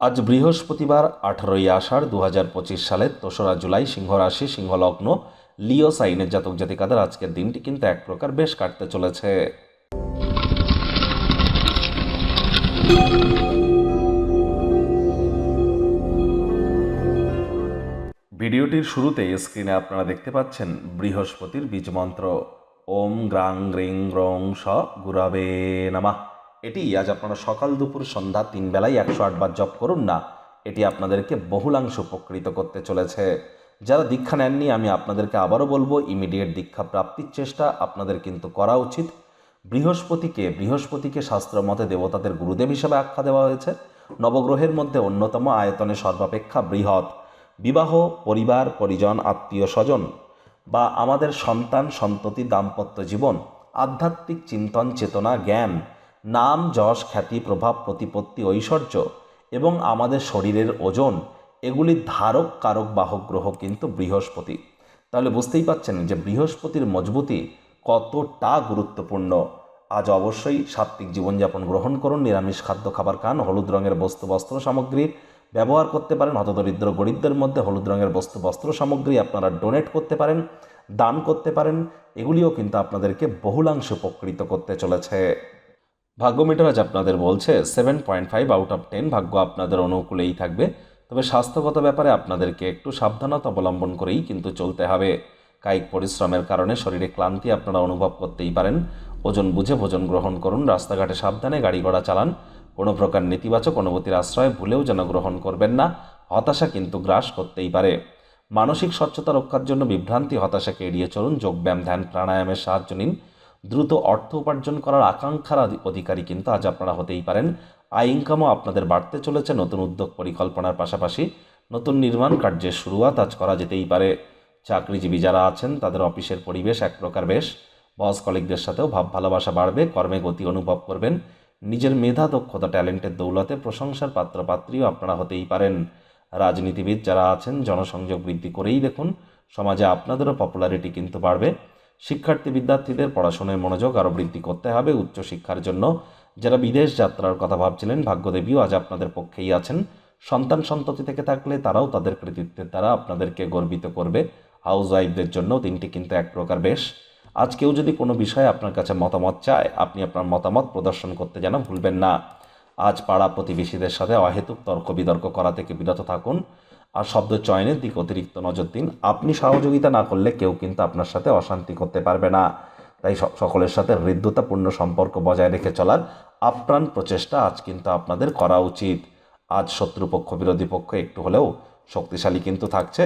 আজ বৃহস্পতিবার আঠারোই আষাঢ় দু হাজার পঁচিশ সালের দোসরা জুলাই সিংহ রাশি সিংহ লিও সাইনের জাতক জাতিকাদের আজকের দিনটি কিন্তু এক প্রকার বেশ কাটতে চলেছে। ভিডিওটির শুরুতে স্ক্রিনে আপনারা দেখতে পাচ্ছেন বৃহস্পতির বীজমন্ত্র। ওম গ্রাং গ্রিং গ্রং স গুরাবে নামা। এটি আজ আপনারা সকাল দুপুর সন্ধ্যা তিন বেলায় একশো আটবার জপ করুন না, এটি আপনাদেরকে বহুলাংশ উপকৃত করতে চলেছে। যারা দীক্ষা নেননি, আমি আপনাদেরকে আবারও বলব ইমিডিয়েট দীক্ষা প্রাপ্তির চেষ্টা আপনাদের কিন্তু করা উচিত। বৃহস্পতিকে বৃহস্পতিকে শাস্ত্র মতে দেবতাদের গুরুদেব হিসেবে আখ্যা দেওয়া হয়েছে। নবগ্রহের মধ্যে অন্যতম আয়তনে সর্বাপেক্ষা বৃহৎ। বিবাহ, পরিবার, পরিজন, আত্মীয় স্বজন বা আমাদের সন্তান, সন্ততি, দাম্পত্য জীবন, আধ্যাত্মিক চিন্তন, চেতনা, জ্ঞান নাম, যশ, খ্যাতি, প্রভাব, প্রতিপত্তি, ঐশ্বর্য এবং আমাদের শরীরের ওজন এগুলির ধারক, কারক, বাহক, গ্রহ কিন্তু বৃহস্পতি। তাহলে বুঝতেই পাচ্ছেন যে বৃহস্পতির মজবুতি কতটা গুরুত্বপূর্ণ। আজ অবশ্যই সাত্ত্বিক জীবনযাপন গ্রহণ করুন, নিরামিষ খাদ্য খাবার খান, হলুদ রঙের বস্তু, বস্ত্র সামগ্রী ব্যবহার করতে পারেন, হতদরিদ্র গরিবদের মধ্যে হলুদ রঙের বস্তু, বস্ত্র সামগ্রী আপনারা ডোনেট করতে পারেন, দান করতে পারেন, এগুলিও কিন্তু আপনাদেরকে বহুলাংশ উপকৃত করতে চলেছে। ভাগ্য মিটার আজ আপনাদের বলছে seven point five out of ten ভাগ্য আপনাদের অনুকূলেই থাকবে। তবে স্বাস্থ্যগত ব্যাপারে আপনাদেরকে একটু সাবধানতা অবলম্বন করেই কিন্তু চলতে হবে। কায়িক পরিশ্রমের কারণে শরীরে ক্লান্তি আপনারা অনুভব করতেই পারেন। ওজন বুঝে ভোজন গ্রহণ করুন, রাস্তাঘাটে সাবধানে গাড়ি ঘোড়া চালান। কোনো প্রকার নেতিবাচক অনুভূতির আশ্রয় ভুলেও যেন গ্রহণ করবেন না, হতাশা কিন্তু গ্রাস করতেই পারে। মানসিক স্বচ্ছতা রক্ষার জন্য বিভ্রান্তি, হতাশাকে এড়িয়ে চলুন, যোগব্যায়াম, ধ্যান, প্রাণায়ামের সাহায্য নিন। দ্রুত অর্থ উপার্জন করার আকাঙ্ক্ষার অধিকারী কিন্তু আজ আপনারা হতেই পারেন। আয় ইনকামও আপনাদের বাড়তে চলেছে। নতুন উদ্যোগ পরিকল্পনার পাশাপাশি নতুন নির্মাণ কার্যের শুরুয়াত আজ করা যেতেই পারে। চাকরিজীবী যারা আছেন, তাদের অফিসের পরিবেশ এক প্রকার বেশ। বস কলিকদের সাথেও ভাব ভালোবাসা বাড়বে, কর্মে গতি অনুভব করবেন। নিজের মেধা, দক্ষতা, ট্যালেন্টের দৌলতে প্রশংসার পাত্রপাত্রীও আপনারা হতেই পারেন। রাজনীতিবিদ যারা আছেন, জনসংযোগ বৃদ্ধি করেই দেখুন। সমাজে আপনাদেরও পপুলারিটি কিন্তু বাড়বে। শিক্ষার্থী বিদ্যার্থীদের পড়াশোনায় মনোযোগ আরও বৃদ্ধি করতে হবে উচ্চশিক্ষার জন্য। যারা বিদেশ যাত্রার কথা ভাবছিলেন, ভাগ্যদেবীও আজ আপনাদের পক্ষেই আছেন। সন্তান সন্ততি থেকে থাকলে তারাও তাদের কৃতিত্বের দ্বারা আপনাদেরকে গর্বিত করবে। হাউস ওয়াইফদের জন্য দিনটি কিন্তু এক প্রকার বেশ। আজ কেউ যদি কোনো বিষয়ে আপনার কাছে মতামত চায়, আপনি আপনার মতামত প্রদর্শন করতে যেন ভুলবেন না। আজ পাড়া প্রতিবেশীদের সাথে অহেতুক তর্ক বিতর্ক করা থেকে বিরত থাকুন। আর শব্দ চয়নের দিক অতিরিক্ত নজর দিন। আপনি সহযোগিতা না করলে কেউ কিন্তু আপনার সাথে অশান্তি করতে পারবে না। তাই সকলের সাথে হৃদ্যতাপূর্ণ সম্পর্ক বজায় রেখে চলার আপ্রাণ প্রচেষ্টা আজ কিন্তু আপনাদের করা উচিত। আজ শত্রুপক্ষ, বিরোধী পক্ষ একটু হলেও শক্তিশালী কিন্তু থাকছে।